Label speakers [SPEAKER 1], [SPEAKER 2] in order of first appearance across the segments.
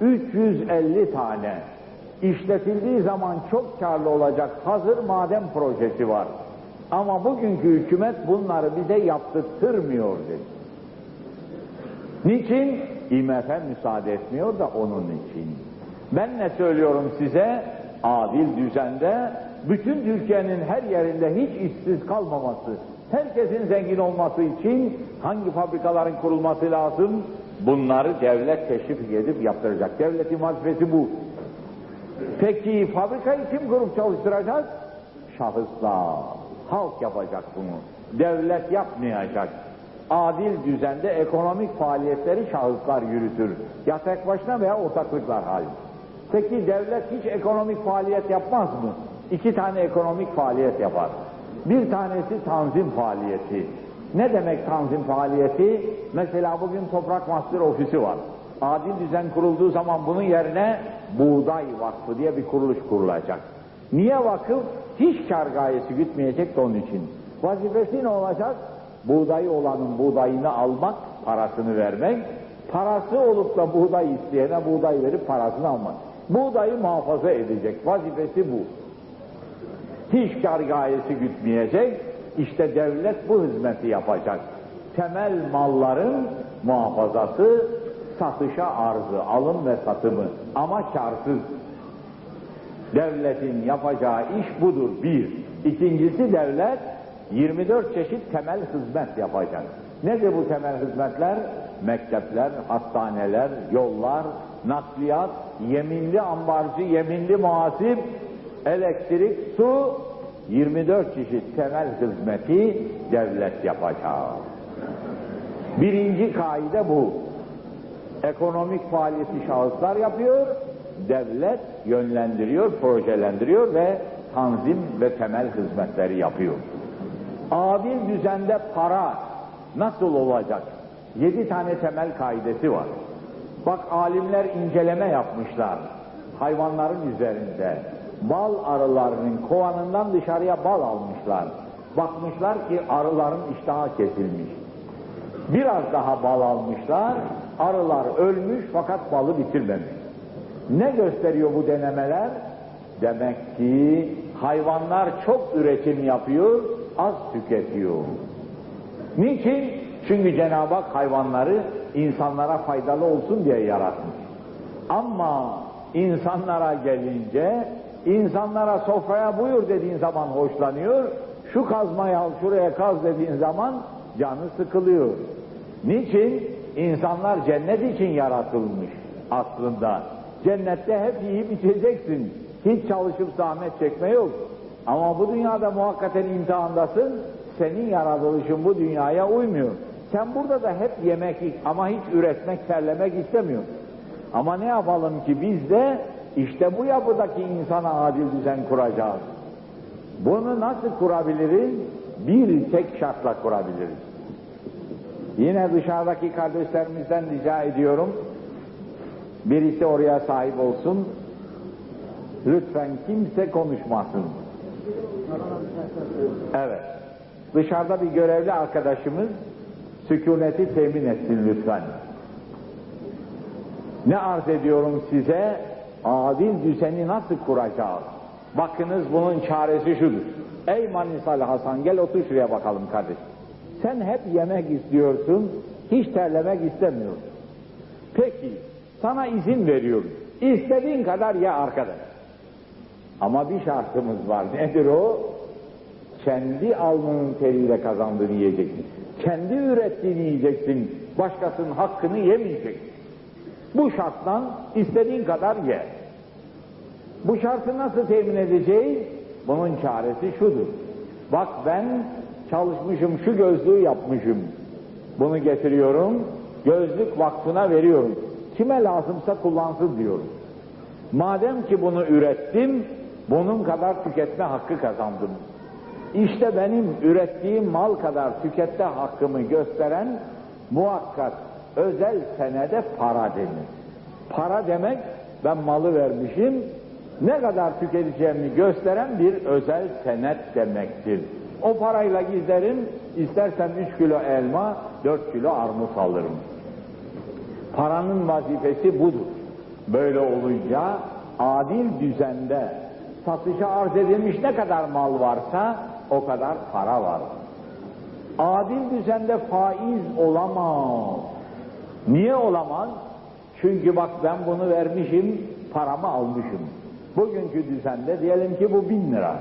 [SPEAKER 1] 350 tane işletildiği zaman çok karlı olacak hazır maden projesi var. Ama bugünkü hükümet bunları bize yaptırtmıyor dedi. Niçin? IMF müsaade etmiyor da onun için. Ben ne söylüyorum size? Adil düzende bütün Türkiye'nin her yerinde hiç işsiz kalmaması, herkesin zengin olması için hangi fabrikaların kurulması lazım? Bunları devlet teşvik edip yaptıracak. Devletin vazifesi bu. Peki fabrikayı kim kurup çalıştıracak? Şahıslar. Halk yapacak bunu. Devlet yapmayacak. Adil düzende ekonomik faaliyetleri şahıslar yürütür. Ya tek başına veya ortaklıklar halinde. Peki devlet hiç ekonomik faaliyet yapmaz mı? İki tane ekonomik faaliyet yapar. Bir tanesi tanzim faaliyeti. Ne demek tanzim faaliyeti? Mesela bugün Toprak Mahsul Ofisi var. Adil düzen kurulduğu zaman bunun yerine Buğday Vakfı diye bir kuruluş kurulacak. Niye vakıf? Hiç kar gayesi gütmeyecek de onun için. Vazifesi ne olacak? Buğdayı olanın buğdayını almak, parasını vermek, parası olup da buğday isteyene buğday verip parasını almak. Buğdayı muhafaza edecek. Vazifesi bu. Hiç kar gayesi gütmeyecek. İşte devlet bu hizmeti yapacak. Temel malların muhafazası, satışa arzı, alım ve satımı ama karsız. Devletin yapacağı iş budur bir. İkincisi devlet 24 çeşit temel hizmet yapacak. Nedir bu temel hizmetler? Mektepler, hastaneler, yollar, nakliyat, yeminli ambarcı, yeminli muhasip, elektrik, su, 24 çeşit temel hizmeti devlet yapacak. Birinci kaide bu. Ekonomik faaliyeti şahıslar yapıyor, devlet yönlendiriyor, projelendiriyor ve tanzim ve temel hizmetleri yapıyor. Adil düzende para nasıl olacak? Yedi tane temel kaidesi var. Bak alimler inceleme yapmışlar hayvanların üzerinde. Bal arılarının kovanından dışarıya bal almışlar. Bakmışlar ki arıların iştahı kesilmiş. Biraz daha bal almışlar, arılar ölmüş fakat balı bitirmemiş. Ne gösteriyor bu denemeler? Demek ki hayvanlar çok üretim yapıyor, az tüketiyor. Niçin? Çünkü Cenab-ı Hak hayvanları insanlara faydalı olsun diye yaratmış. Ama insanlara gelince, insanlara sofraya buyur dediğin zaman hoşlanıyor, şu kazmayı al şuraya kaz dediğin zaman canı sıkılıyor. Niçin? İnsanlar cennet için yaratılmış aslında. Cennette hep yiyip içeceksin. Hiç çalışıp zahmet çekme yok. Ama bu dünyada muhakkaten imtihandasın. Senin yaratılışın bu dünyaya uymuyor. Sen burada da hep yemek ama hiç üretmek, terlemek istemiyorsun. Ama ne yapalım ki biz de işte bu yapıdaki insana adil düzen kuracağız. Bunu nasıl kurabiliriz? Bir tek şartla kurabiliriz. Yine dışarıdaki kardeşlerimizden rica ediyorum. Birisi oraya sahip olsun. Lütfen kimse konuşmasın. Evet. Dışarıda bir görevli arkadaşımız sükuneti temin etsin lütfen. Ne arz ediyorum size? Adil düzeni nasıl kuracağız? Bakınız bunun çaresi şudur. Ey Manisalı Hasan gel otur şuraya bakalım kardeşim. Sen hep yemek istiyorsun, hiç terlemek istemiyorsun. Peki, sana izin veriyorum. İstediğin kadar ye arkadaş. Ama bir şartımız var. Nedir o? Kendi alnının teriyle kazandığını yiyeceksin. Kendi ürettiğini yiyeceksin. Başkasının hakkını yemeyeceksin. Bu şarttan istediğin kadar ye. Bu şartı nasıl temin edeceğiz? Bunun çaresi şudur. Bak ben çalışmışım, şu gözlüğü yapmışım. Bunu getiriyorum, gözlük vakfına veriyorum. Kime lazımsa kullansın diyorum. Madem ki bunu ürettim, bunun kadar tüketme hakkı kazandım. İşte benim ürettiğim mal kadar tüketme hakkımı gösteren muhakkak özel senede para denir. Para demek ben malı vermişim, ne kadar tüketeceğimi gösteren bir özel senet demektir. O parayla giderim, istersen üç kilo elma, dört kilo armut alırım. Paranın vazifesi budur. Böyle olunca adil düzende satışa arz edilmiş ne kadar mal varsa o kadar para var. Adil düzende faiz olamaz. Niye olamaz? Çünkü bak ben bunu vermişim, paramı almışım. Bugünkü düzende diyelim ki bu bin lira.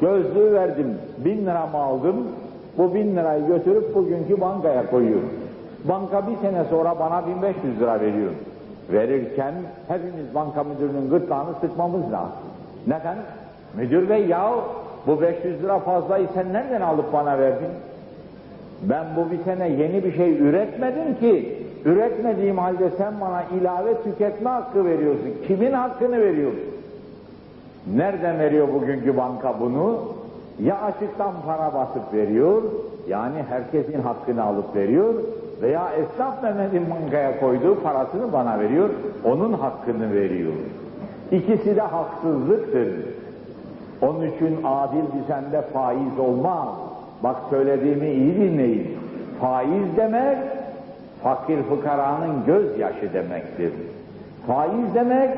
[SPEAKER 1] Gözlüğü verdim, bin lira mı aldım? Bu bin lirayı götürüp bugünkü bankaya koyuyorum. Banka bir sene sonra bana 1500 lira veriyor. Verirken hepimiz banka müdürünün gırtlağını sıkmamız lazım. Neden? Müdür bey ya bu 500 lira fazlayı sen nereden alıp bana verdin? Ben bu bir sene yeni bir şey üretmedim ki. Üretmediğim halde sen bana ilave tüketme hakkı veriyorsun. Kimin hakkını veriyorsun? Nereden veriyor bugünkü banka bunu? Ya açıktan para basıp veriyor, yani herkesin hakkını alıp veriyor veya esnaf Mehmet'in bankaya koyduğu parasını bana veriyor, onun hakkını veriyor. İkisi de haksızlıktır. Onun için adil düzende faiz olmaz. Bak söylediğimi iyi dinleyin. Faiz demek, fakir fıkaranın gözyaşı demektir. Faiz demek,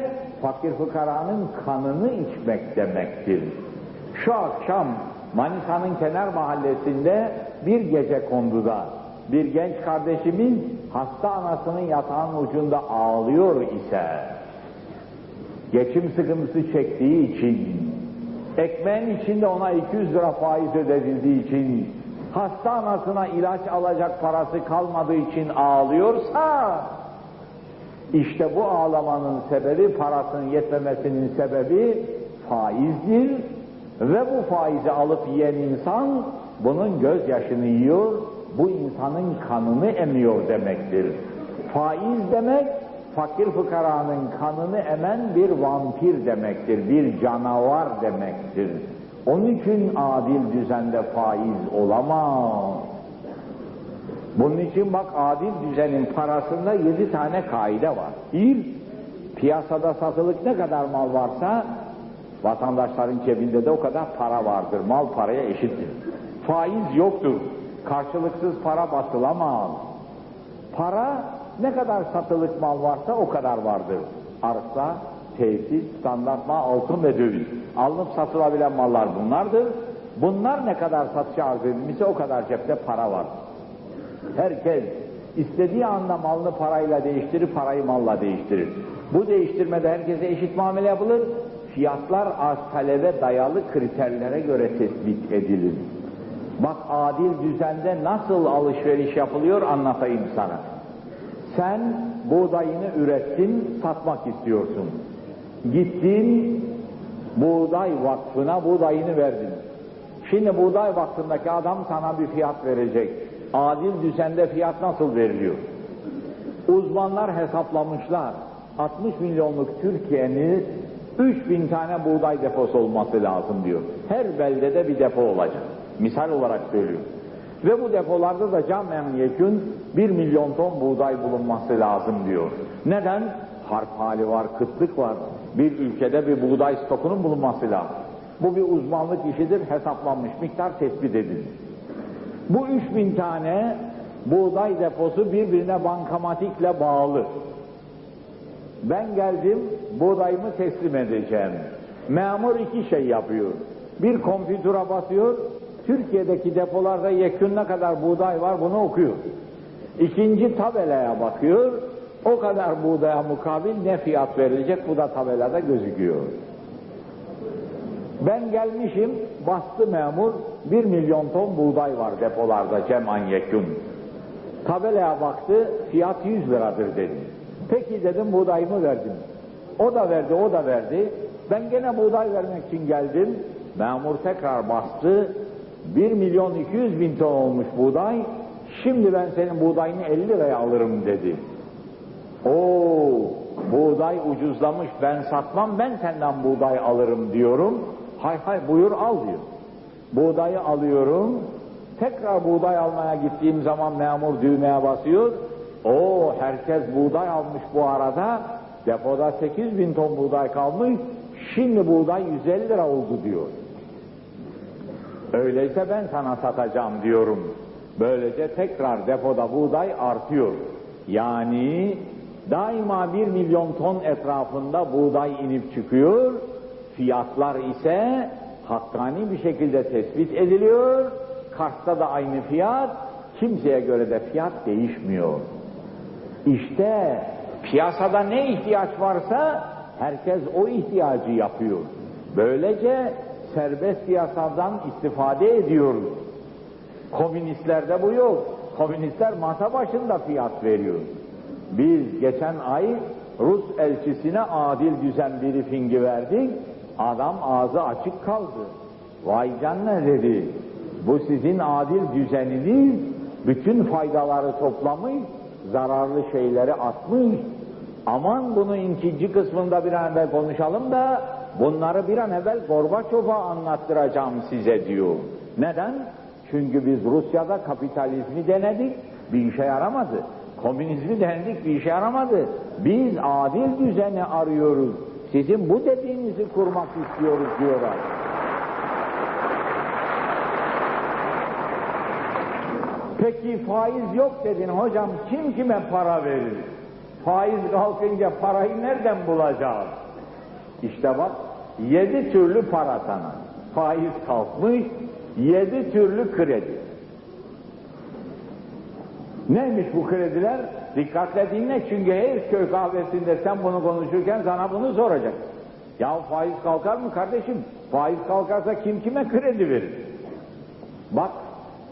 [SPEAKER 1] fakir fıkaranın kanını içmek demektir. Şu akşam Manisa'nın kenar mahallesinde bir gece konduda bir genç kardeşimiz hasta anasının yatağın ucunda ağlıyor ise geçim sıkıntısı çektiği için ekmeğin içinde ona 200 lira faiz ödedildiği için hasta anasına ilaç alacak parası kalmadığı için ağlıyorsa işte bu ağlamanın sebebi parasının yetmemesinin sebebi faizdir ve bu faizi alıp yiyen insan bunun gözyaşını yiyor, bu insanın kanını emiyor demektir. Faiz demek fakir fıkaranın kanını emen bir vampir demektir, bir canavar demektir. Onun için adil düzende faiz olamaz. Bunun için bak adil düzenin parasında yedi tane kaide var. Bir, piyasada satılık ne kadar mal varsa vatandaşların cebinde de o kadar para vardır. Mal paraya eşittir. Faiz yoktur. Karşılıksız para basılamaz. Para ne kadar satılık mal varsa o kadar vardır. Arsa, tesis, standart mal, altın ve döviz. Alınıp satılabilen mallar bunlardır. Bunlar ne kadar satışa arz edilmişse o kadar cepte para var. Herkes istediği anda malını parayla değiştirir, parayı malla değiştirir. Bu değiştirmede herkese eşit muamele yapılır. Fiyatlar arz talebe dayalı kriterlere göre tespit edilir. Bak adil düzende nasıl alışveriş yapılıyor anlatayım sana. Sen buğdayını ürettin, satmak istiyorsun. Gittin, buğday vakfına buğdayını verdin. Şimdi buğday vakfındaki adam sana bir fiyat verecek. Adil düzende fiyat nasıl veriliyor? Uzmanlar hesaplamışlar. 60 milyonluk Türkiye'nin 3000 tane buğday deposu olması lazım diyor. Her beldede bir depo olacak. Misal olarak söylüyorum. Ve bu depolarda da camen yekün 1 milyon ton buğday bulunması lazım diyor. Neden? Harp hali var, kıtlık var. Bir ülkede bir buğday stokunun bulunması lazım. Bu bir uzmanlık işidir, hesaplanmış miktar tespit edilmiş. Bu 3000 tane buğday deposu birbirine bankamatikle bağlı. Ben geldim, buğdayımı teslim edeceğim. Memur iki şey yapıyor. Bir kompütüre basıyor, Türkiye'deki depolarda yekün ne kadar buğday var bunu okuyor. İkinci tabelaya bakıyor, o kadar buğdaya mukabil ne fiyat verilecek bu da tabelada gözüküyor. Ben gelmişim, bastı memur, bir milyon ton buğday var depolarda ceman yekün. Tabelaya baktı, fiyat 100 liradır dedi. Peki dedim buğdayımı verdim. O da verdi, o da verdi. Ben gene buğday vermek için geldim. Memur tekrar bastı. 1 milyon 200 bin ton olmuş buğday. Şimdi ben senin buğdayını 50 liraya alırım dedi. Oo, buğday ucuzlamış ben satmam ben senden buğday alırım diyorum. Hay hay buyur al diyor. Buğdayı alıyorum. Tekrar buğday almaya gittiğim zaman memur düğmeye basıyor. O herkes buğday almış bu arada. Depoda 8 bin ton buğday kalmış. Şimdi buğday 150 lira oldu diyor. Öyleyse ben sana satacağım diyorum. Böylece tekrar depoda buğday artıyor. Yani daima bir milyon ton etrafında buğday inip çıkıyor, fiyatlar ise hakkani bir şekilde tespit ediliyor, Kars'ta da aynı fiyat, kimseye göre de fiyat değişmiyor. İşte piyasada ne ihtiyaç varsa herkes o ihtiyacı yapıyor. Böylece serbest piyasadan istifade ediyoruz. Komünistlerde bu yok. Komünistler masa başında fiyat veriyor. Biz geçen ay Rus elçisine adil düzen briefingi verdik. Adam ağzı açık kaldı. Vay canına dedi. Bu sizin adil düzeniniz bütün faydaları toplamış, zararlı şeyleri atmış. Aman bunu ikinci kısmında bir an evvel konuşalım da bunları bir an evvel Gorbaçov'a anlattıracağım size diyor. Neden? Çünkü biz Rusya'da kapitalizmi denedik, bir işe yaramadı. Komünizmi denedik, bir işe yaramadı. Biz adil düzeni arıyoruz. Sizin bu dediğinizi kurmak istiyoruz diyorlar. Peki faiz yok dedin hocam kim kime para verir? Faiz kalkınca parayı nereden bulacağız? İşte bak yedi türlü para sana. Faiz kalkmış yedi türlü kredi. Neymiş bu krediler? Dikkatle dinle çünkü her köy kahvesinde sen bunu konuşurken sana bunu soracak. Ya faiz kalkar mı kardeşim? Faiz kalkarsa kim kime kredi verir? Bak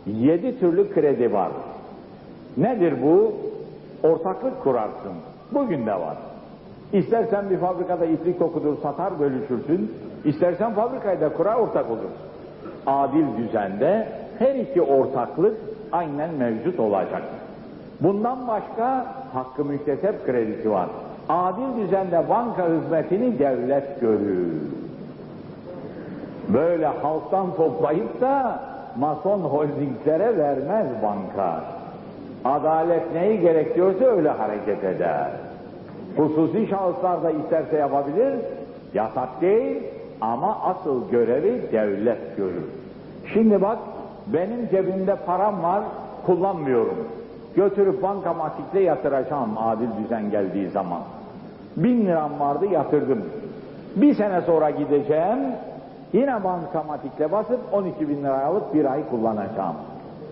[SPEAKER 1] yedi türlü kredi var. Nedir bu? Ortaklık kurarsın. Bugün de var. İstersen bir fabrikada iplik dokudur, satar, bölüşürsün. İstersen fabrikayı da kurar, ortak olursun. Adil düzende her iki ortaklık aynen mevcut olacak. Bundan başka hakkı müktesep kredisi var. Adil düzende banka hizmetini devlet görür. Böyle halktan toplayıp da mason holdinglere vermez banka. Adalet neyi gerekiyorsa öyle hareket eder. Hususi şahıslar da isterse yapabilir, yasak değil ama asıl görevi devlet görür. Şimdi bak benim cebimde param var, kullanmıyorum. Götürüp bankamatikle yatıracağım adil düzen geldiği zaman. Bin liram vardı yatırdım. Bir sene sonra gideceğim, yine bankamatikle basıp 12 bin lira alıp bir ay kullanacağım.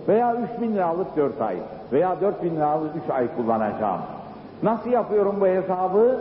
[SPEAKER 1] Veya 3 bin lira alıp 4 ay. Veya 4 bin lira alıp 3 ay kullanacağım. Nasıl yapıyorum bu hesabı?